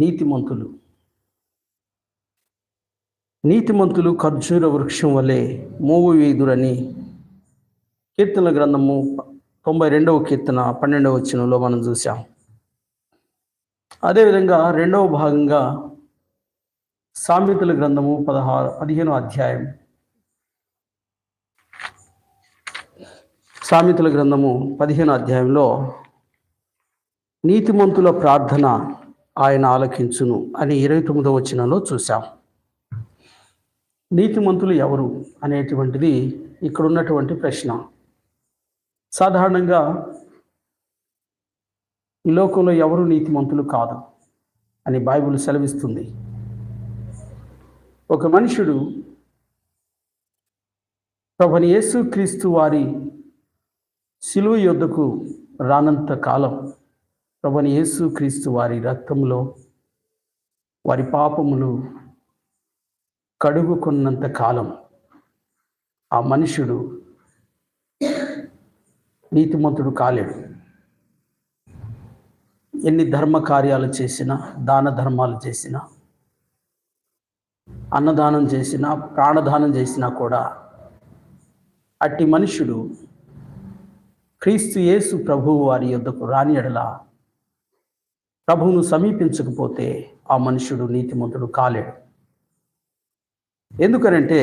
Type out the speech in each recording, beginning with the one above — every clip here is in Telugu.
నీతిమంతులు. నీతిమంతులు ఖర్జూర వృక్షం వలె మోవు కీర్తన గ్రంథము తొంభై రెండవ కీర్తన పన్నెండవ వచనంలో మనం చూసాం అదేవిధంగా రెండవ భాగంగా సామెతల గ్రంథము పదహారు పదిహేనో అధ్యాయం. సామెతల గ్రంథము పదిహేను అధ్యాయంలో నీతిమంతుల ప్రార్థన ఆయన ఆలకించును అని ఇరవై తొమ్మిదో వచనంలో చూసాం నీతిమంతులు ఎవరు అనేటువంటిది ఇక్కడ ఉన్నటువంటి ప్రశ్న. సాధారణంగా ఈ లోకంలో ఎవరు నీతిమంతులు కాదు అని బైబిల్ సెలవిస్తుంది. ఒక మనుషుడు ప్రభుని యేసు క్రీస్తు వారి సిలువ యొద్దకు రానంత కాలం ప్రభుని యేసుక్రీస్తు వారి రక్తంలో వారి పాపములు కడుగుకున్నంత కాలం ఆ మనుషుడు నీతిమంతుడు కాలేడు. ఎన్ని ధర్మ కార్యాలు చేసినా దాన ధర్మాలు చేసినా అన్నదానం చేసినా ప్రాణదానం చేసినా కూడా అట్టి మనుషుడు క్రీస్తు యేసు ప్రభువు వారి యొద్దకు రాని ఎడల ప్రభువును సమీపించకపోతే ఆ మనుషుడు నీతిమంతుడు కాలేడు. ఎందుకనంటే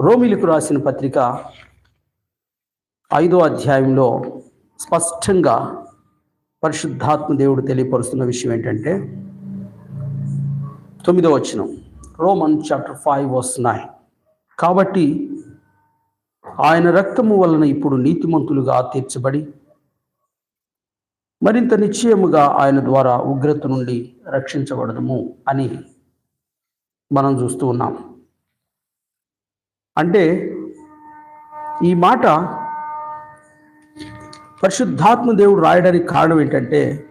రోమిలకు రాసిన పత్రిక ఐదో అధ్యాయంలో స్పష్టంగా పరిశుద్ధాత్మ దేవుడు తెలియపరుస్తున్న విషయం ఏంటంటే తొమ్మిదో వచనం Roman chapter five verse nine. కాబట్టి ఆయన రక్తము వలన ఇప్పుడు నీతిమంతులుగా తీర్చబడి మరింత నిశ్చయముగా ఆయన ద్వారా ఉగ్రత నుండి రక్షించబడదము అని మనం చూస్తూ ఉన్నాం. అంటే ఈ మాట పరిశుద్ధాత్మ దేవుడు రాయడానికి కారణం ఏంటంటే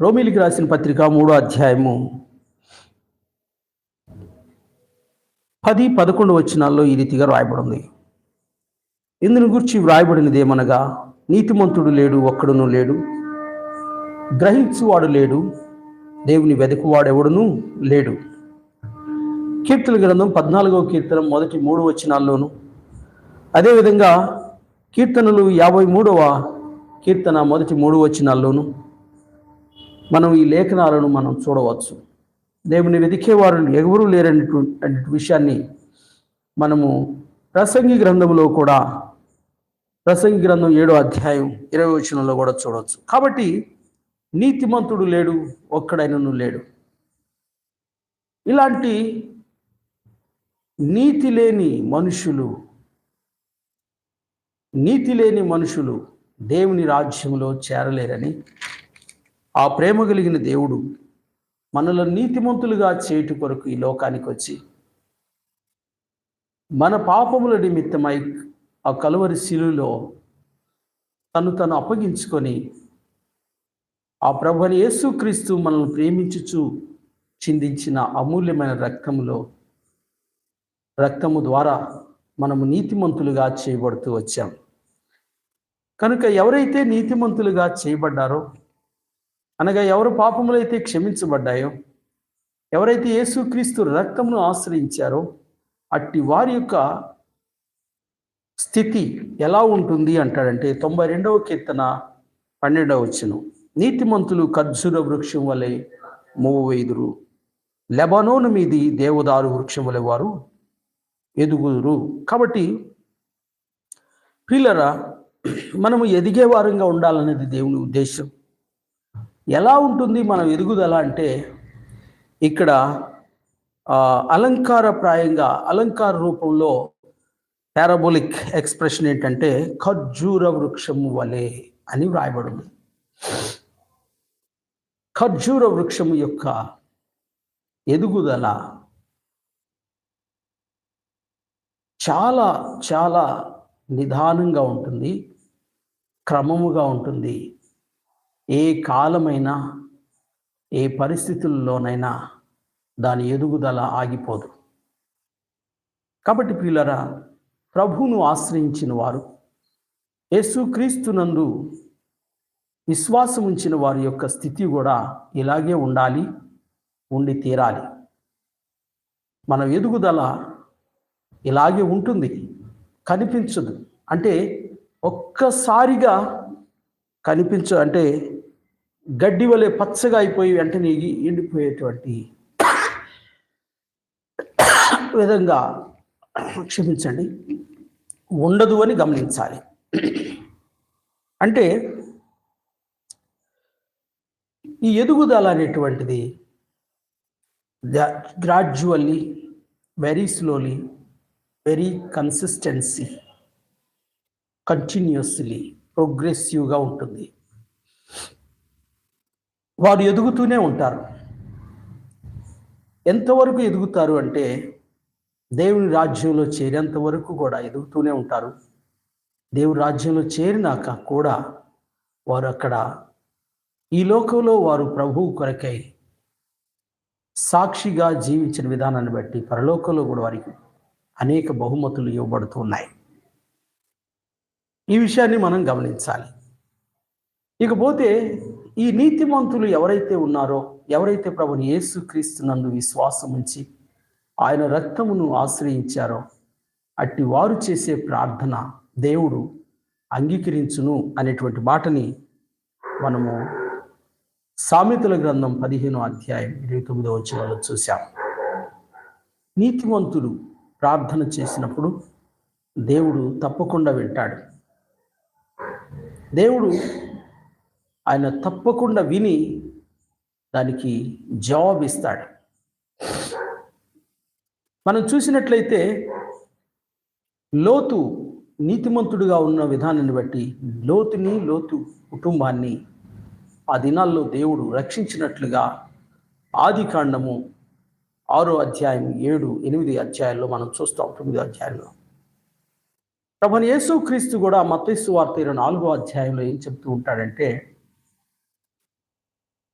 రోమిలికి రాసిన పత్రిక మూడో అధ్యాయము పది పదకొండు వచనాల్లో ఈ రీతిగా రాయబడింది. ఇందుని గురించి వ్రాయబడినది ఏమనగా నీతిమంతుడు లేడు ఒక్కడును లేడు. గ్రహించువాడు లేడు దేవుని వెదకువాడెవడును లేడు. కీర్తన గ్రంథం పద్నాలుగవ కీర్తన మొదటి మూడు వచనాల్లోను. అదేవిధంగా కీర్తనలు యాభై మూడవ కీర్తన మొదటి మూడు వచనాల్లోను మనం ఈ లేఖనాలను మనం చూడవచ్చు. దేవుని వెతికేవారు ఎవరూ లేరనేటువంటి విషయాన్ని మనము ప్రసంగి గ్రంథంలో కూడా ప్రసంగి గ్రంథం ఏడో అధ్యాయం ఇరవై వచనంలో కూడా చూడవచ్చు కాబట్టి నీతిమంతుడు లేడు ఒక్కడైనను లేడు. ఇలాంటి నీతి లేని మనుషులు నీతి లేని మనుషులు దేవుని రాజ్యంలో చేరలేరని ఆ ప్రేమ కలిగిన దేవుడు మనలో నీతిమంతులుగా చేయుట కొరకు ఈ లోకానికి వచ్చి మన పాపముల నిమిత్తమై ఆ కలువరి శిలులో తను తను అప్పగించుకొని ఆ ప్రభుని యేసుక్రీస్తు మనల్ని ప్రేమించుచు చిందించిన అమూల్యమైన రక్తములో రక్తము ద్వారా మనము నీతిమంతులుగా చేయబడుతూ వచ్చాం. కనుక ఎవరైతే నీతిమంతులుగా చేయబడ్డారో అనగా ఎవరు పాపములైతే క్షమించబడ్డాయో ఎవరైతే యేసుక్రీస్తు రక్తమును ఆశ్రయించారో అట్టి వారి యొక్క స్థితి ఎలా ఉంటుంది అంటాడంటే తొంభై రెండవ కీర్తన పన్నెండవ వచ్చును నీతిమంతులు ఖర్జూర వృక్షం వలె మూవైదురు లెబనోను మీది దేవదారు వృక్షం వలె వారు ఎదుగుదురు. కాబట్టి పిల్లరా మనము ఎదిగే వారంగా ఉండాలనేది దేవుని ఉద్దేశం. ఎలా ఉంటుంది మనం ఎదుగుదల అంటే ఇక్కడ అలంకారప్రాయంగా అలంకార రూపంలో పారాబోలిక్ ఎక్స్ప్రెషన్ ఏంటంటే ఖర్జూర వృక్షము వలె అని వ్రాయబడింది. ఖర్జూర వృక్షము యొక్క ఎదుగుదల చాలా చాలా నిదానంగా ఉంటుంది క్రమముగా ఉంటుంది. ఏ కాలమైనా ఏ పరిస్థితుల్లోనైనా దాని ఎదుగుదల ఆగిపోదు. కాబట్టి పిల్లరా ప్రభువును ఆశ్రయించిన వారు యేసుక్రీస్తునందు విశ్వాసం ఉంచిన వారి యొక్క స్థితి కూడా ఇలాగే ఉండాలి ఉండి తీరాలి. మన ఎదుగుదల ఇలాగే ఉంటుంది కనిపించదు. అంటే ఒక్కసారిగా కనిపించ అంటే గడ్డి వలె పచ్చగా అయిపోయి వెంటనే ఎండిపోయేటువంటి విధంగా క్షమించండి. ఉండదు అని గమనించాలి. అంటే ఈ ఎదుగుదల అనేటువంటిది gradually very slowly very consistency continuously ప్రోగ్రెసివ్గా ఉంటుంది. వారు ఎదుగుతూనే ఉంటారు. ఎంతవరకు ఎదుగుతారు అంటే దేవుని రాజ్యంలో చేరేంత వరకు కూడా ఎదుగుతూనే ఉంటారు. దేవుని రాజ్యంలో చేరినాక కూడా వారు అక్కడ ఈ లోకంలో వారు ప్రభువు కొరకై సాక్షిగా జీవించిన విధానాన్ని బట్టి పరలోకంలో కూడా వారికి అనేక బహుమతులు ఇవ్వబడుతూ ఉన్నాయి. ఈ విషయాన్ని మనం గమనించాలి. ఇకపోతే ఈ నీతిమంతులు ఎవరైతే ఉన్నారో ఎవరైతే ప్రభుని యేసు క్రీస్తునందు విశ్వాసం ఉంచి ఆయన రక్తమును ఆశ్రయించారో అట్టి వారు చేసే ప్రార్థన దేవుడు అంగీకరించును అనేటువంటి మాటని మనము సామెతల గ్రంథం పదిహేను అధ్యాయం ఇరవై తొమ్మిదో వచ్చిన చూశాం. నీతివంతులు ప్రార్థన చేసినప్పుడు దేవుడు తప్పకుండా వింటాడు. దేవుడు ఆయన తప్పకుండా విని దానికి జవాబిస్తాడు. మనం చూసినట్లయితే లోతు నీతిమంతుడుగా ఉన్న విధానాన్ని బట్టి లోతుని లోతు కుటుంబాన్ని ఆ దినాల్లో దేవుడు రక్షించినట్లుగా ఆది కాండము ఆరో అధ్యాయం ఏడు ఎనిమిది అధ్యాయాల్లో మనం చూస్తాం తొమ్మిదో అధ్యాయంలో ప్రభుని యేసు క్రీస్తు కూడా మత్తైసు వార్త ఇరవై నాలుగో అధ్యాయంలో ఏం చెప్తూ ఉంటాడంటే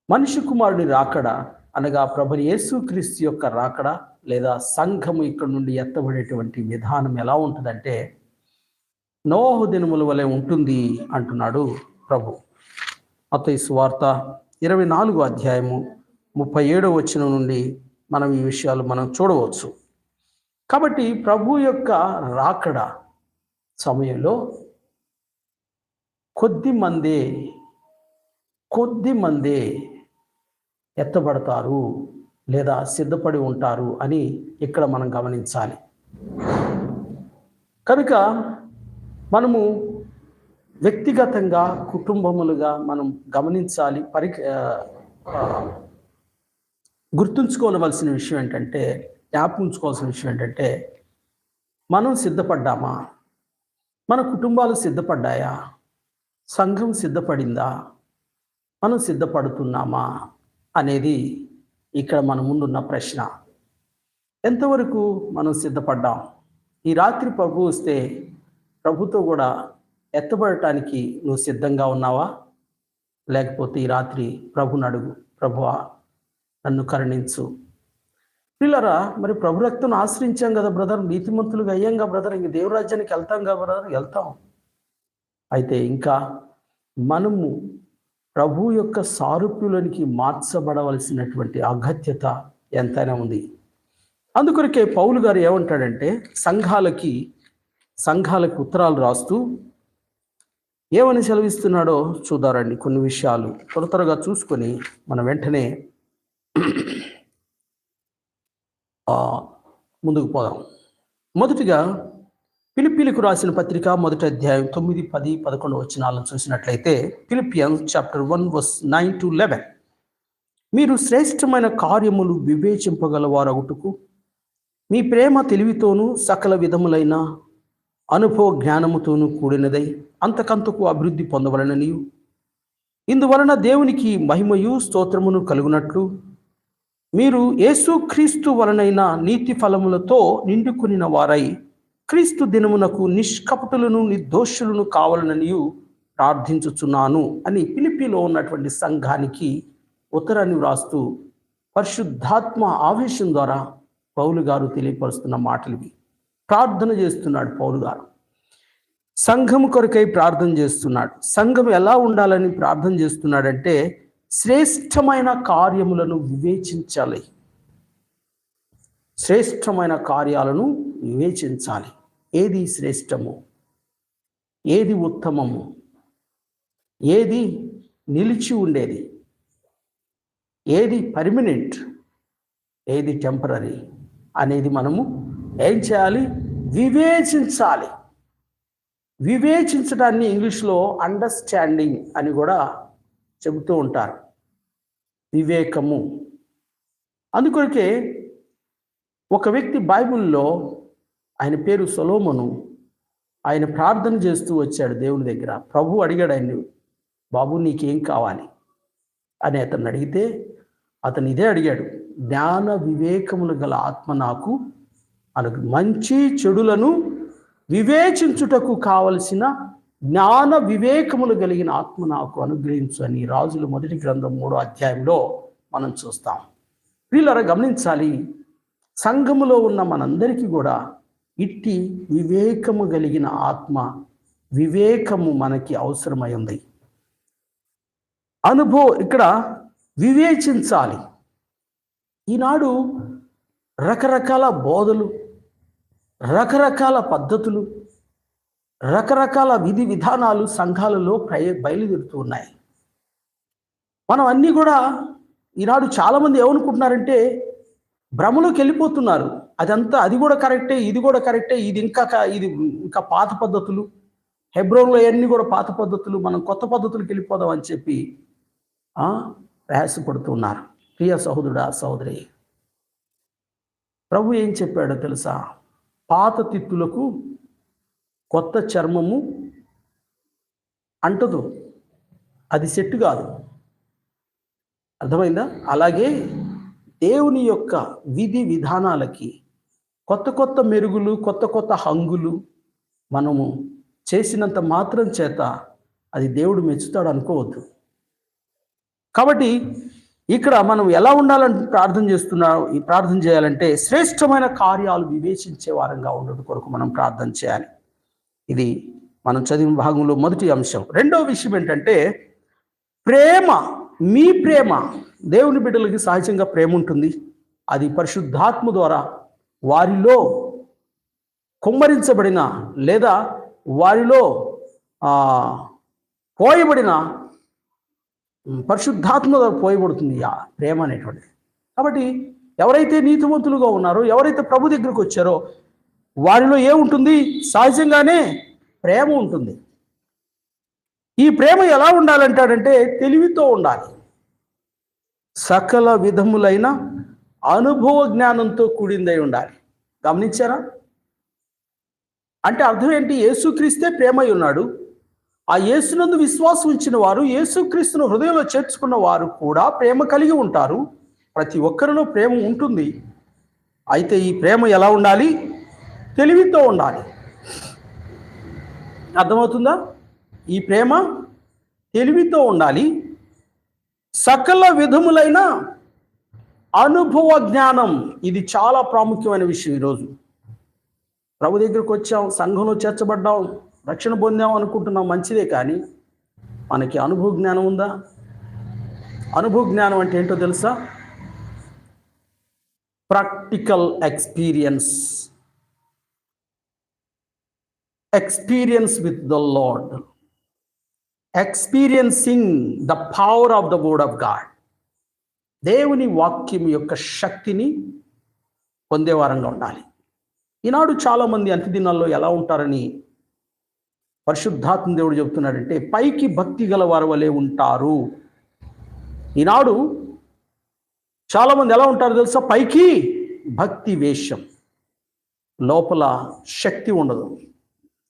మనిషి కుమారుని రాకడా అనగా ప్రభుని యేసుక్రీస్తు యొక్క రాకడ లేదా సంఘము ఇక్కడ నుండి ఎత్తబడేటువంటి విధానం ఎలా ఉంటుందంటే నోహు దినముల వలె ఉంటుంది అంటున్నాడు ప్రభు. మత్తయి సువార్త ఇరవై నాలుగు అధ్యాయము ముప్పై ఏడో వచ్చిన నుండి మనం ఈ విషయాలు మనం చూడవచ్చు. కాబట్టి ప్రభు యొక్క రాకడ సమయంలో కొద్ది మందే కొద్ది మందే ఎత్తబడతారు లేదా సిద్ధపడి ఉంటారు అని ఇక్కడ మనం గమనించాలి. కనుక మనము వ్యక్తిగతంగా కుటుంబములుగా మనం గమనించాలి. పరి గుర్తుంచుకోవలసిన విషయం ఏంటంటే జ్ఞాపించుకోవాల్సిన విషయం ఏంటంటే మనం సిద్ధపడ్డామా? మన కుటుంబాలు సిద్ధపడ్డాయా? సంఘం సిద్ధపడిందా? మనం సిద్ధపడుతున్నామా? అనేది ఇక్కడ మన ముందున్న ప్రశ్న. ఎంతవరకు మనం సిద్ధపడ్డాం? ఈ రాత్రి ప్రభు వస్తే ప్రభుతో కూడా ఎత్తబడటానికి నువ్వు సిద్ధంగా ఉన్నావా? లేకపోతే ఈ రాత్రి ప్రభుని అడుగు. ప్రభువా నన్ను కరుణించు. పిల్లరా మరి ప్రభు రక్తం ఆశ్రయించాం కదా బ్రదర్? నీతిమంతులుగా అయ్యాం కదా బ్రదర్? ఇంక దేవరాజ్యానికి వెళ్తాం కదా బ్రదర్? వెళ్తాం. అయితే ఇంకా మనము ప్రభు యొక్క సారూప్యులనికి మార్చబడవలసినటువంటి అగత్యత ఎంతైనా ఉంది. అందుకొరకే పౌలు గారు ఏమంటాడంటే సంఘాలకి సంఘాలకు ఉత్తరాలు రాస్తూ ఏమని సెలవిస్తున్నాడో చూద్దారండి కొన్ని విషయాలు. త్వర త్వరగా చూసుకొని మనం వెంటనే ముందుకు పోదాం. మొదటిగా పిలిపిలకు రాసిన పత్రిక మొదటి అధ్యాయం తొమ్మిది పది పదకొండు వచనాలను చూసినట్లయితే Philippians chapter one verse nine to eleven. మీరు శ్రేష్టమైన కార్యములు వివేచింపగలవారగుటకు మీ ప్రేమ తెలివితోనూ సకల విధములైన అనుభవ జ్ఞానముతోనూ కూడినదై అంతకంతకు అభివృద్ధి పొందవలనని ఇందువలన దేవునికి మహిమయు స్తోత్రమును కలుగునట్లు మీరు యేసుక్రీస్తు వలనైన నీతి ఫలములతో నిండుకునిన వారై క్రీస్తు దినమునకు నిష్కపటులను నిర్దోషులను కావాలననియు ప్రార్థించుచున్నాను అని పిలిపిలో ఉన్నటువంటి సంఘానికి ఉత్తరాన్ని వ్రాస్తూ పరిశుద్ధాత్మ ఆవేశం ద్వారా పౌలు గారు తెలియపరుస్తున్న మాటలు ఇవి ప్రార్థన చేస్తున్నాడు పౌలు గారు. సంఘం కొరకై ప్రార్థన చేస్తున్నాడు. సంఘం ఎలా ఉండాలని ప్రార్థన చేస్తున్నాడంటే శ్రేష్టమైన కార్యములను వివేచించాలి. శ్రేష్టమైన కార్యాలను వివేచించాలి. ఏది శ్రేష్టము? ఏది ఉత్తమము? ఏది నిలిచి ఉండేది? ఏది పర్మనెంట్? ఏది టెంపరీ అనేది మనము ఏం చేయాలి? వివేచించాలి. వివేచించడాన్ని ఇంగ్లీష్లో అండర్స్టాండింగ్ అని కూడా చెబుతూ ఉంటారు. వివేకము. అందుకొరకే ఒక వ్యక్తి బైబిల్లో ఆయన పేరు సొలోమను. ఆయన ప్రార్థన చేస్తూ వచ్చాడు దేవుని దగ్గర. ప్రభు అడిగాడు ఆయన బాబు నీకేం కావాలి? అని అతను అడిగితే అతను ఇదే అడిగాడు జ్ఞాన వివేకములు గల ఆత్మ నాకు అనకు మంచి చెడులను వివేచించుటకు కావలసిన జ్ఞాన వివేకములు కలిగిన ఆత్మ నాకు అనుగ్రహించు అని రాజుల మొదటి గ్రంథం మూడో అధ్యాయంలో మనం చూస్తాం. వీళ్ళరా గమనించాలి సంఘములో ఉన్న మనందరికీ కూడా ఇట్టి వివేకము కలిగిన ఆత్మ వివేకము మనకి అవసరమై ఉంది. అనుభవం ఇక్కడ వివేచించాలి. ఈనాడు రకరకాల బోధలు రకరకాల పద్ధతులు రకరకాల విధి విధానాలు సంఘాలలో ప్రయ బయలుదేరుతూ ఉన్నాయి. మనం అన్నీ కూడా ఈనాడు చాలామంది ఏమనుకుంటున్నారంటే భ్రమలోకి వెళ్ళిపోతున్నారు. అదంతా అది కూడా కరెక్టే ఇది కూడా కరెక్టే ఇది ఇంకా ఇది ఇంకా పాత పద్ధతులు. హెబ్రోన్లో అన్నీ కూడా పాత పద్ధతులు మనం కొత్త పద్ధతులకు వెళ్ళిపోదాం అని చెప్పి ప్రయాసపడుతున్నారు. ప్రియ సహోదరుడా సహోదరి ప్రభు ఏం చెప్పాడో తెలుసా? పాత తిత్తులకు కొత్త చర్మము అంటదు. అది సెట్ కాదు. అర్థమైందా? అలాగే దేవుని యొక్క విధి విధానాలకి కొత్త కొత్త మెరుగులు కొత్త కొత్త హంగులు మనము చేసినంత మాత్రం చేత అది దేవుడు మెచ్చుతాడు అనుకోవద్దు. కాబట్టి ఇక్కడ మనం ఎలా ఉండాలని ప్రార్థన చేస్తున్నాం ఈ ప్రార్థన చేయాలంటే శ్రేష్టమైన కార్యాలు వివేచించే వారంగా ఉండడం కొరకు మనం ప్రార్థన చేయాలి. ఇది మనం చదివిన భాగంలో మొదటి అంశం. రెండవ విషయం ఏంటంటే ప్రేమ మీ ప్రేమ దేవుని బిడ్డలకి సహజంగా ప్రేమ ఉంటుంది. అది పరిశుద్ధాత్మ ద్వారా వారిలో కుమ్మరించబడిన లేదా వారిలో పోయబడిన పరిశుద్ధాత్మ ద్వారా పోయబడుతుంది ఆ ప్రేమ అనేటువంటిది. కాబట్టి ఎవరైతే నీతివంతులుగా ఉన్నారో ఎవరైతే ప్రభు దగ్గరకు వచ్చారో వారిలో ఏముంటుంది? సహజంగానే ప్రేమ ఉంటుంది. ఈ ప్రేమ ఎలా ఉండాలంటాడంటే తెలివితో ఉండాలి. సకల విధములైన అనుభవ జ్ఞానంతో కూడిందై ఉండాలి. గమనించారా? అంటే అర్థం ఏంటి? యేసుక్రీస్తే ప్రేమై ఉన్నాడు ఆ యేసునందు విశ్వాసం ఉంచిన వారు యేసుక్రీస్తును హృదయంలో చేర్చుకున్న వారు కూడా ప్రేమ కలిగి ఉంటారు. ప్రతి ఒక్కరిలో ప్రేమ ఉంటుంది. అయితే ఈ ప్రేమ ఎలా ఉండాలి? తెలివితో ఉండాలి. అర్థమవుతుందా? ఈ ప్రేమ తెలివితో ఉండాలి. సకల విధములైన అనుభవ జ్ఞానం. ఇది చాలా ప్రాముఖ్యమైన విషయం ఈరోజు. ప్రభు దగ్గరికి వచ్చాం సంఘంలో చేర్చబడ్డాం రక్షణ పొందాం అనుకుంటున్నాం మంచిదే కానీ మనకి అనుభవ జ్ఞానం ఉందా? అనుభవ జ్ఞానం అంటే ఏంటో తెలుసా? Practical experience. Experience with the Lord experiencing the power of the word of God దేవుని వాక్యం యొక్క శక్తిని పొందేవారంగా ఉండాలి. ఈనాడు చాలామంది అంత్యదినాల్లో ఎలా ఉంటారని పరిశుద్ధాత్మ దేవుడు చెబుతున్నాడంటే పైకి భక్తి గల వారి వలె ఉంటారు. ఈనాడు చాలామంది ఎలా ఉంటారు తెలుసా? పైకి భక్తి వేషం. లోపల శక్తి ఉండదు.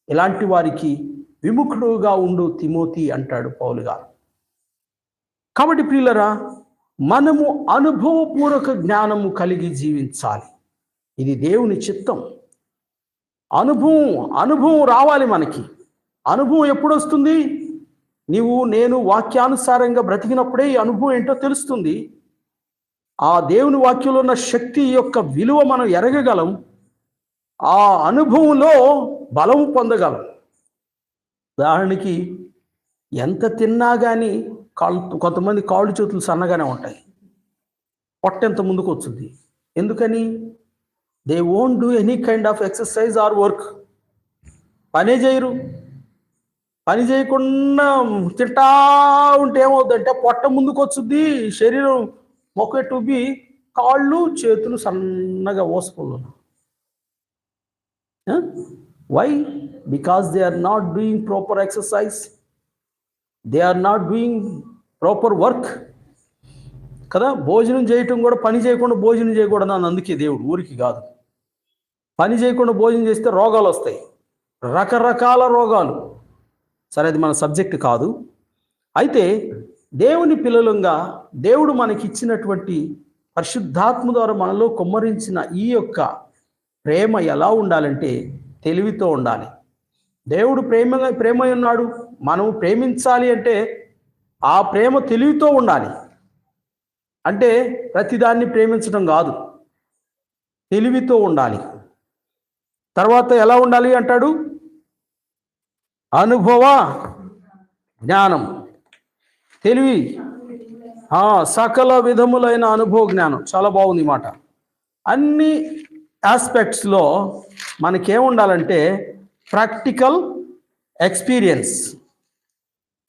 ఇలాంటి వారికి విముఖుడుగా ఉండు తిమోతి అంటాడు పౌలు గారు. కాబట్టి ప్రియులరా మనము అనుభవపూర్వక జ్ఞానము కలిగి జీవించాలి. ఇది దేవుని చిత్తం. అనుభవం అనుభవం రావాలి మనకి. అనుభవం ఎప్పుడు వస్తుంది నీవు నేను వాక్యానుసారంగా బ్రతికినప్పుడే ఈ అనుభవం ఏంటో తెలుస్తుంది. ఆ దేవుని వాక్యంలో ఉన్న శక్తి యొక్క విలువ మనం ఎరగగలం. ఆ అనుభవంలో బలం పొందగలం. ఉదాహరణకి ఎంత తిన్నా కానీ కాళ్ళు కొంతమంది కాళ్ళు చేతులు సన్నగానే ఉంటాయి. పొట్ట ఎంత ముందుకు వచ్చింది ఎందుకని? They won't do any kind of exercise or work పనే చేయరు. పని చేయకుండా తింటా ఉంటే ఏమవుతుందంటే పొట్ట ముందుకు వచ్చుద్ది శరీరం మొక్కట్టుబి కాళ్ళు చేతులు సన్నగా ఓసుకోలేదు why because they are not doing proper exercise they are not doing proper work కదా? భోజనం చేయటం కూడా పని చేయకుండా భోజనం చేయకూడదు అని అందుకే దేవుడు ఊరికి కాదు. పని చేయకుండా భోజనం చేస్తే రోగాలు వస్తాయి. రకరకాల రోగాలు. సరే అది మన సబ్జెక్ట్ కాదు. అయితే దేవుని పిల్లలంగా దేవుడు మనకి ఇచ్చినటువంటి పరిశుద్ధాత్మ ద్వారా మనలో కుమ్మరించిన ఈ యొక్క ప్రేమ ఎలా ఉండాలంటే తెలివితో ఉండాలి. దేవుడు ప్రేమ ప్రేమ ఉన్నాడు. మనం ప్రేమించాలి అంటే ఆ ప్రేమ తెలివితో ఉండాలి. అంటే ప్రతిదాన్ని ప్రేమించడం కాదు. తెలివితో ఉండాలి. తర్వాత ఎలా ఉండాలి అంటాడు? అనుభవ జ్ఞానం. తెలివి. సకల విధములైన అనుభవ జ్ఞానం. చాలా బాగుంది మాట. అన్ని ఆస్పెక్ట్స్లో మనకేముండాలంటే ప్రాక్టికల్ ఎక్స్పీరియన్స్.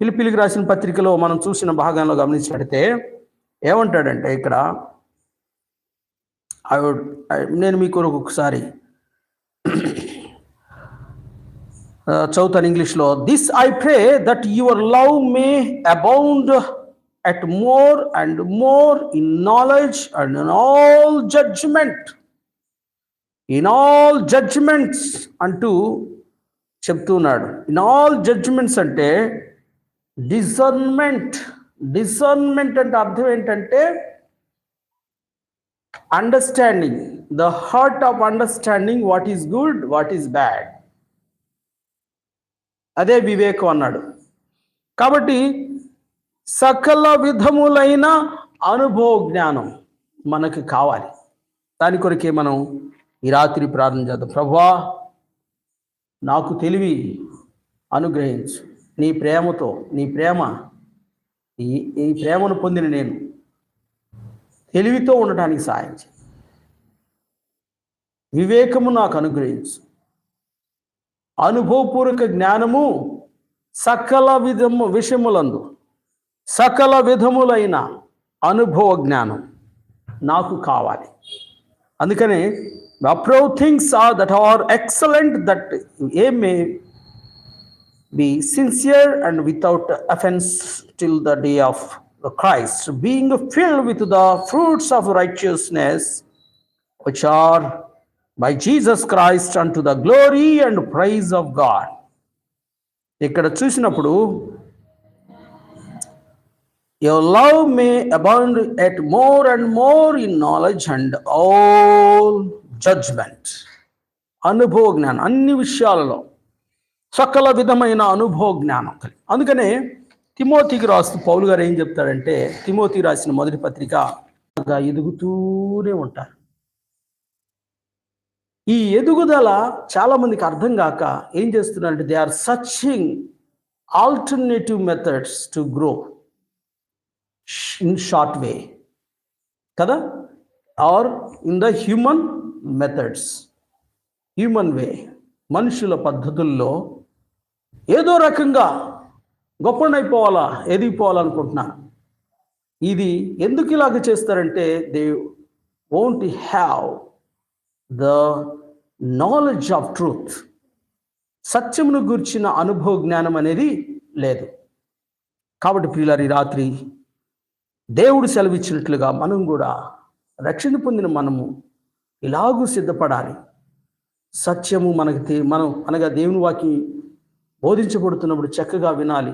పిలిపిలికి రాసిన పత్రికలో మనం చూసిన భాగంలో గమనించినట్లయితే ఏమంటాడంటే ఇక్కడ I would- I- నేను మీకు ఒకసారి చదువుతాను ఇంగ్లీష్లో. This I pray that your love may abound at more and more in knowledge and in all judgment in all judgments అంటూ చెప్తున్నాడు ఇన్ ఆల్ జడ్జ్మెంట్స్ అంటే డిసర్న్మెంట్ డిసర్న్మెంట్ అంటే అర్థం ఏంటంటే understanding the heart of understanding what is good what is bad అదే వివేకం అన్నాడు. కాబట్టి సకల విధములైన అనుభవ జ్ఞానం మనకు కావాలి. దాని కొరకే మనం ఈ రాత్రి ప్రార్థన చేద్దాం. ప్రభువా నాకు తెలివి అనుగ్రహించు. నీ ప్రేమతో నీ ప్రేమ ఈ ఈ ప్రేమను పొందిన నేను తెలివితో ఉండటానికి సాయం చేయి. వివేకము నాకు అనుగ్రహించు. అనుభవపూర్వక జ్ఞానము సకల విధము విషయములందు సకల విధములైన అనుభవ జ్ఞానం నాకు కావాలి. అందుకనే Approve things are that are excellent that a may be sincere and without offense till the day of the Christ, being filled with the fruits of righteousness, which are by Jesus Christ unto the glory and praise of God. ఇక్కడ చూసినప్పుడు your love may abound at more and more in knowledge and all judgment అనుభవ జ్ఞానం. అన్ని విషయాలలో సకల విధమైన అనుభవ జ్ఞానం కలిగి. అందుకనే తిమోతికి రాస్తూ పౌలు గారు ఏం చెప్తాడంటే తిమోతి రాసిన మొదటి పత్రిక ఎదుగుతూనే ఉంటారు. ఈ ఎదుగుదల చాలామందికి అర్థం కాక ఏం చేస్తున్నారంటే they are searching alternative methods to grow in short way కదా? Or in the human methods human way మనుషుల పద్ధతుల్లో ఏదో రకంగా గొప్పనైపోవాలా ఎదిగిపోవాలనుకుంటున్నాను ఇది ఎందుకు ఇలాగ చేస్తారంటే they won't have the knowledge of truth సత్యమును గుర్చిన అనుభవ జ్ఞానం అనేది లేదు. కాబట్టి ప్రియులారి రాత్రి దేవుడు సెలవిచ్చినట్లుగా మనం కూడా రక్షణ పొందిన మనము ఇలాగూ సిద్ధపడాలి. సత్యము మనకి మనం అనగా దేవుని వాకి బోధించబడుతున్నప్పుడు చక్కగా వినాలి.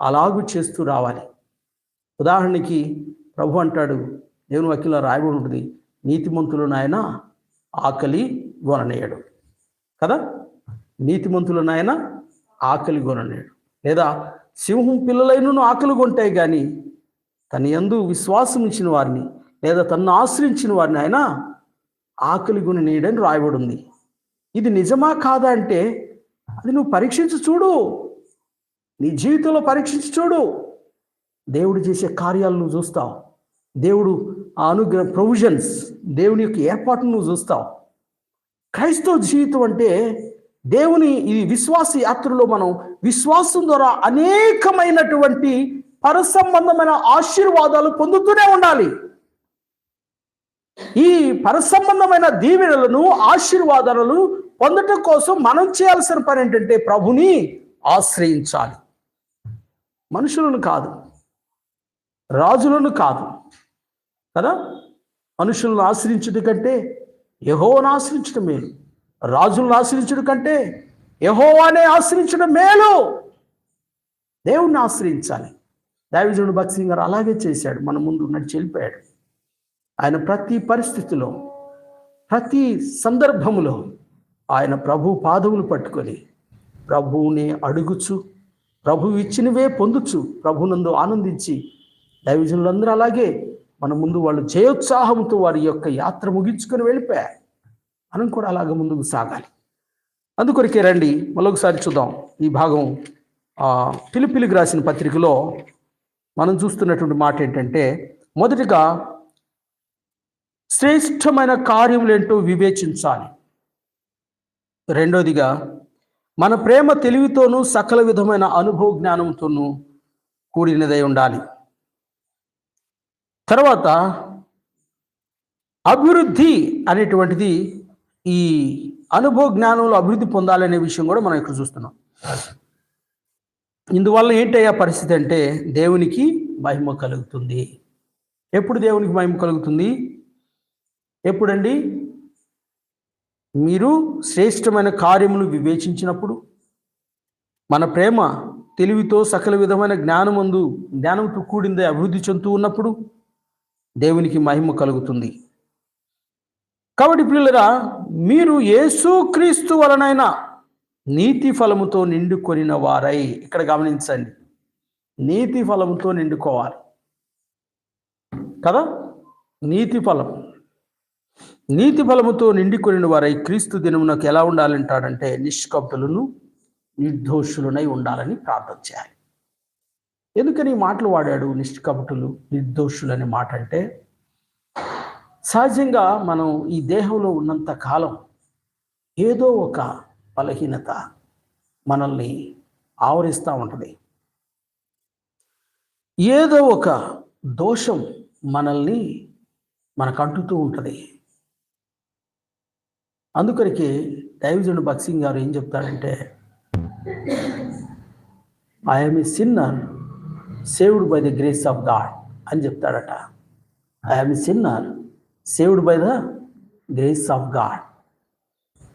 అలాగూ చేస్తూ రావాలి. ఉదాహరణకి ప్రభు అంటాడు దేవుని వాక్యంలో రాయబడి ఉంటుంది నీతిమంతులు నాయన ఆకలి గొననేయడు. కదా? నీతిమంతులు నాయన ఆకలి గొననేయడు. లేదా సింహం పిల్లలైనను ఆకలి కొంటాయి కానీ తన యందు విశ్వాసం ఇచ్చిన వారిని లేదా తన్ను ఆశ్రయించిన వారిని ఆయన ఆకలి గుని నీడని రాయబడి ఉంది ఇది నిజమా కాదా అంటే అది నువ్వు పరీక్షించి చూడు. నీ జీవితంలో పరీక్షించి చూడు. దేవుడు చేసే కార్యాలు నువ్వు చూస్తావు. దేవుడు ఆ అనుగ్రహ ప్రొవిజన్స్ దేవుని యొక్క ఏర్పాటును నువ్వు చూస్తావు. క్రైస్తవ జీవితం అంటే దేవుని ఈ విశ్వాస యాత్రలో మనం విశ్వాసం ద్వారా అనేకమైనటువంటి పరసంబంధమైన ఆశీర్వాదాలు పొందుతూనే ఉండాలి. ఈ పరసంబంధమైన దీవెనలను ఆశీర్వాదాలను పొందటం కోసం మనం చేయాల్సిన పని ఏంటంటే ప్రభుని ఆశ్రయించాలి. మనుషులను కాదు. రాజులను కాదు. కదా? మనుషులను ఆశ్రయించడం కంటే యహోవను ఆశ్రయించడం మేలు. రాజులను ఆశ్రయించడం కంటే యహోవానే ఆశ్రయించడం మేలు. దేవుణ్ణి ఆశ్రయించాలి. దావిజుడు భక్సింగ్ గారు అలాగే చేశాడు. మన ముందు నడిచి వెళ్ళిపోయాడు. ఆయన ప్రతి పరిస్థితిలో ప్రతి సందర్భములో ఆయన ప్రభు పాదములు పట్టుకొని ప్రభువుని అడుగుచు ప్రభు ఇచ్చినవే పొందుచు ప్రభునందు ఆనందించి. దైవజనులందరూ అలాగే మన ముందు వాళ్ళు జయోత్సాహంతో వారి యొక్క యాత్ర ముగించుకొని వెళ్ళిపోయారు. మనం కూడా అలాగ ముందుకు సాగాలి. అందుకొరకే రండి మరొకసారి చూద్దాం ఈ భాగం పిలిపిలికి రాసిన పత్రికలో మనం చూస్తున్నటువంటి మాట ఏంటంటే మొదటిగా శ్రేష్టమైన కార్యములేంటో వివేచించాలి. రెండోదిగా మన ప్రేమ తెలివితోనూ సకల విధమైన అనుభవ జ్ఞానంతోనూ కూడినదై ఉండాలి. తర్వాత అభివృద్ధి అనేటువంటిది ఈ అనుభవ జ్ఞానంలో అభివృద్ధి పొందాలనే విషయం కూడా మనం ఇక్కడ చూస్తున్నాం. ఇందువల్ల ఏంటయ్యా పరిస్థితి అంటే దేవునికి మహిమ కలుగుతుంది. ఎప్పుడు దేవునికి మహిమ కలుగుతుంది? ఎప్పుడండి? మీరు శ్రేష్టమైన కార్యములు వివేచించినప్పుడు మన ప్రేమ తెలివితో సకల విధమైన జ్ఞానమందు జ్ఞానంతో కూడిందే అభివృద్ధి చెందుతూ ఉన్నప్పుడు దేవునికి మహిమ కలుగుతుంది. కాబట్టి పిల్లరా మీరు యేసుక్రీస్తు వలనైనా నీతి ఫలముతో నిండుకొనిన వారై. ఇక్కడ గమనించండి. నీతి ఫలముతో నిండుకోవాలి. కదా? నీతి ఫలం. నీతి బలముతో నిండికొనిన వారై క్రీస్తు దినమునకు ఎలా ఉండాలంటాడంటే నిష్కప్తులను నిర్దోషులనై ఉండాలని ప్రార్థన చేయాలి. ఎందుకని మాటలు వాడాడు నిష్కపటులు నిర్దోషులు అనే మాట అంటే? సహజంగా మనం ఈ దేహంలో ఉన్నంత కాలం ఏదో ఒక బలహీనత మనల్ని ఆవరిస్తూ ఉంటుంది. ఏదో ఒక దోషం మనల్ని మనకు అంటుతూ ఉంటుంది. అందుకనికి డైవిజన్ భక్సింగ్ గారు ఏం చెప్తాడంటే I'm a sinner saved by the grace of God అని చెప్తాడట I'm a sinner saved by the grace of God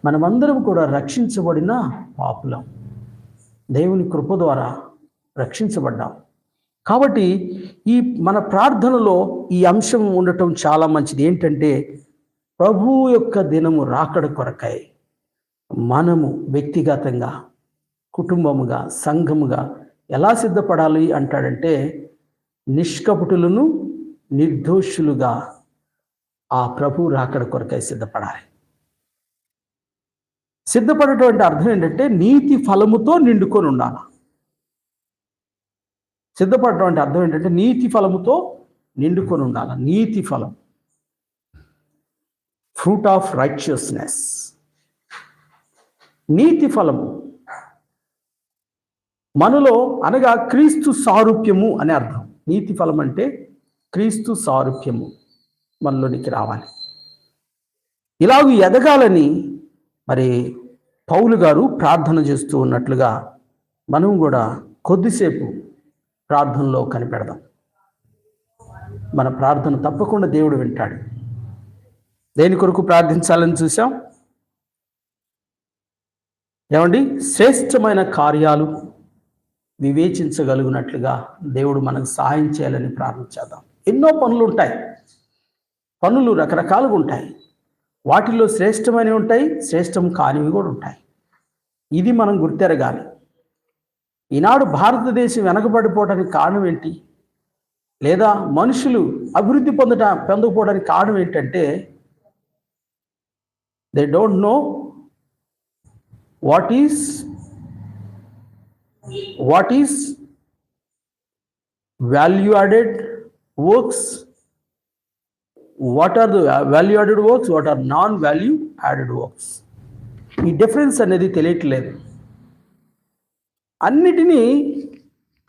మనమందరం కూడా రక్షించబడిన పాపులం. దేవుని కృప ద్వారా రక్షించబడ్డాం. కాబట్టి ఈ మన ప్రార్థనలో ఈ అంశం ఉండటం చాలా మంచిది. ఏంటంటే ప్రభువు యొక్క దినము రాకడ కొరకై మనము వ్యక్తిగతంగా కుటుంబముగా సంఘముగా ఎలా సిద్ధపడాలి అంటాడంటే నిష్కపటులను నిర్దోషులుగా ఆ ప్రభు రాకడ కొరకై సిద్ధపడాలి. సిద్ధపడటం అర్థం ఏంటంటే నీతి ఫలముతో నిండుకొని ఉండాలి. సిద్ధపడటం అంటే అర్థం ఏంటంటే నీతి ఫలముతో నిండుకొని ఉండాలి. నీతి ఫలం. ఫ్రూట్ ఆఫ్ రైచియస్నెస్ నీతి ఫలము. మనలో అనగా క్రీస్తు సారూప్యము అనే అర్థం. నీతి ఫలం అంటే క్రీస్తు సారూప్యము మనలోనికి రావాలి. ఇలాగ ఎదగాలని మరి పౌలు గారు ప్రార్థన చేస్తూ ఉన్నట్లుగా మనం కూడా కొద్దిసేపు ప్రార్థనలో కనిపెడదాం. మన ప్రార్థన తప్పకుండా దేవుడు వింటాడు. దేని కొరకు ప్రార్థించాలని చూసాం ఏమండి? శ్రేష్టమైన కార్యాలు వివేచించగలిగినట్లుగా దేవుడు మనకు సహాయం చేయాలని ప్రార్థించేద్దాం ఎన్నో పనులు ఉంటాయి పనులు రకరకాలుగా ఉంటాయి. వాటిల్లో శ్రేష్టమైనవి ఉంటాయి శ్రేష్టం కానివి కూడా ఉంటాయి. ఇది మనం గుర్తెరగాలి. ఈనాడు భారతదేశం వెనకబడిపోవడానికి కారణం ఏంటి? లేదా మనుషులు అభివృద్ధి పొందట పొందకపోవడానికి కారణం ఏంటంటే they don't know what is what is value added works what are the value added works what are non value added works ఈ డిఫరెన్స్ అనేది తెలియట్లేదు. అన్నిటినీ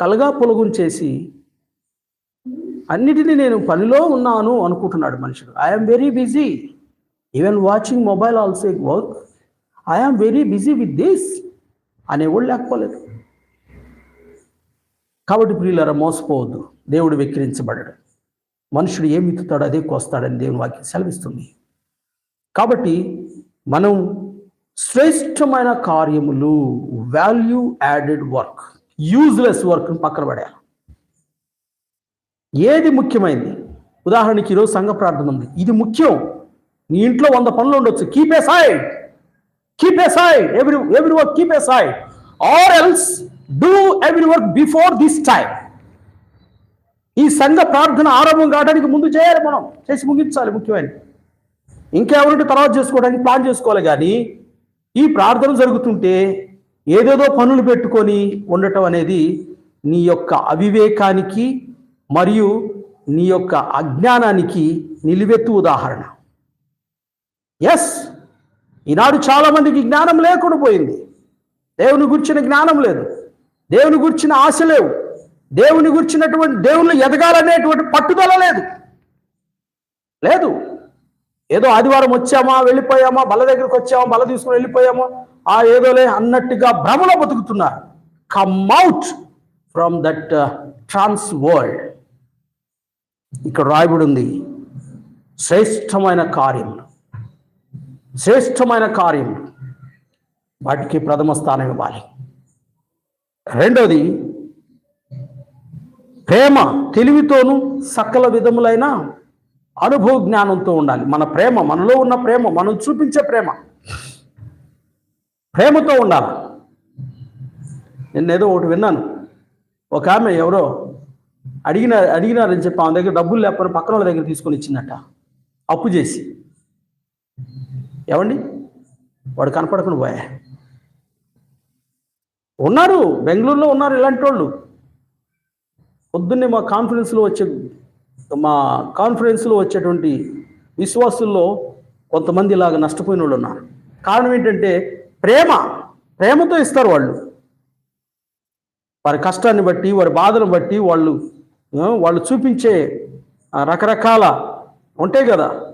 కలగా పొలగం చేసి అన్నిటినీ నేను పనిలో ఉన్నాను అనుకుంటున్నాడు మనుషుడు I'm very busy even watching mobile also work I'm very busy with this అనేవాళ్ళు లేకపోలేదు. కాబట్టి ప్రియులరా మోసపోవద్దు. దేవుడు వెక్కిరించబడడు మనుషుడు ఏమి ఎత్తుతాడో అదే కోస్తాడని దేవుని వాక్యం సెలవిస్తుంది. కాబట్టి మనం శ్రేష్టమైన కార్యములు వాల్యూ యాడెడ్ వర్క్ యూజ్లెస్ వర్క్ని పక్కన పడేయాలి. ఏది ముఖ్యమైనది ఉదాహరణకి ఈరోజు సంఘ ప్రార్థన ఉంది. ఇది ముఖ్యం. నీ ఇంట్లో వంద పనులు ఉండొచ్చు. Keep a side keep a side every every work keep a side or else do every work before this time ఈ సంఘ ప్రార్థన ఆరంభం కావడానికి ముందు చేయాలి మనం. చేసి ముగించాలి ముఖ్యమైన. ఇంకెవరింటి తర్వాత చేసుకోవడానికి ప్లాన్ చేసుకోవాలి కానీ ఈ ప్రార్థన జరుగుతుంటే ఏదేదో పనులు పెట్టుకొని ఉండటం అనేది నీ యొక్క అవివేకానికి మరియు నీ యొక్క అజ్ఞానానికి నిలువెత్తు ఉదాహరణ. ఎస్ ఈనాడు చాలా మందికి జ్ఞానం లేకుండా పోయింది. దేవుని గుర్చిన జ్ఞానం లేదు. దేవుని గుర్చిన ఆశ లేవు. దేవుని గుర్చినటువంటి దేవుళ్ళు ఎదగాలనేటువంటి పట్టుదల లేదు. లేదు. ఏదో ఆదివారం వచ్చామా వెళ్ళిపోయామా బల దగ్గరికి వచ్చామా బల తీసుకుని వెళ్ళిపోయామా? ఆ ఏదోలే అన్నట్టుగా భ్రమలో బతుకుతున్నారు. Come out from that trance world ఇక్కడ రాయబడి ఉంది. శ్రేష్టమైన కార్యములు. శ్రేష్టమైన కార్యం వాటికి ప్రథమ స్థానం ఇవ్వాలి. రెండోది ప్రేమ తెలివితోనూ సకల విధములైన అనుభవ జ్ఞానంతో ఉండాలి. మన ప్రేమ మనలో ఉన్న ప్రేమ మనం చూపించే ప్రేమ. ప్రేమతో ఉండాలి? నేనేదో ఏదో ఒకటి విన్నాను. ఒక ఆమె ఎవరో అడిగిన అడిగినారని చెప్పి ఆమె దగ్గర డబ్బులు లేకపోతే పక్కన వాళ్ళ దగ్గర తీసుకొని ఇచ్చిందట. అప్పు చేసి. ఏమండి? వాడు కనపడకుండా పోయా. ఉన్నారు బెంగళూరులో ఉన్నారు ఇలాంటి వాళ్ళు. పొద్దున్నే మా కాన్ఫరెన్స్లో వచ్చే మా కాన్ఫరెన్స్లో వచ్చేటువంటి విశ్వాసుల్లో కొంతమంది ఇలాగ నష్టపోయిన వాళ్ళు ఉన్నారు. కారణం ఏంటంటే ప్రేమ ప్రేమతో ఇస్తారు వాళ్ళు. వారి కష్టాన్ని బట్టి వారి బాధను బట్టి వాళ్ళు వాళ్ళు చూపించే రకరకాల ఉంటాయి కదా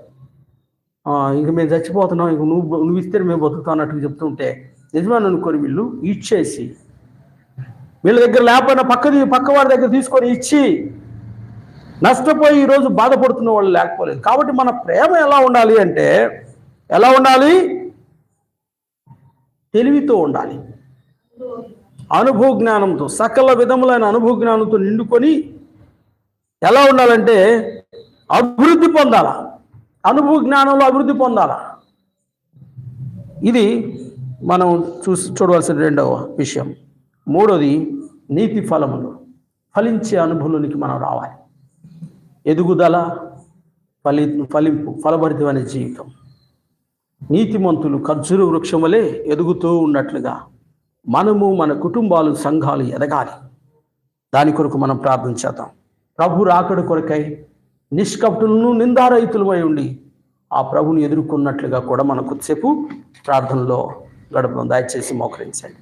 ఇంక మేము చచ్చిపోతున్నాం ఇంక నువ్వు నువ్వు ఇస్తే మేము బతుకుతాం అన్నట్టు చెప్తుంటే యజమాని అనుకొని వీళ్ళు ఇచ్చేసి వీళ్ళ దగ్గర లేకపోయినా పక్కది పక్క వారి దగ్గర తీసుకొని ఇచ్చి నష్టపోయి ఈరోజు బాధపడుతున్న వాళ్ళు లేకపోలేదు. కాబట్టి మన ప్రేమ ఎలా ఉండాలి అంటే ఎలా ఉండాలి? తెలివితో ఉండాలి. అనుభవ జ్ఞానంతో సకల విధములైన అనుభవ జ్ఞానంతో నిండుకొని ఎలా ఉండాలంటే అభివృద్ధి పొందాల? అనుభవ జ్ఞానంలో అభివృద్ధి పొందాల? ఇది మనం చూసి చూడవలసిన రెండవ విషయం. మూడోది నీతి ఫలములు. ఫలించే అనుభవంలోనికి మనం రావాలి. ఎదుగుదల ఫలి ఫలింపు ఫలభరితమైన జీవితం. నీతిమంతులు ఖర్జూర వృక్షం వలె ఎదుగుతూ ఉన్నట్లుగా మనము మన కుటుంబాలు సంఘాలు ఎదగాలి. దాని కొరకు మనం ప్రార్థించేద్దాం ప్రభు రాకడు కొరకై నిష్కపటులను నిందారహితులమై ఉండి ఆ ప్రభుని ఎదుర్కొన్నట్లుగా కూడా మనకు కొద్దిసేపు ప్రార్థనలో గడపడం దయచేసి మోకరించండి.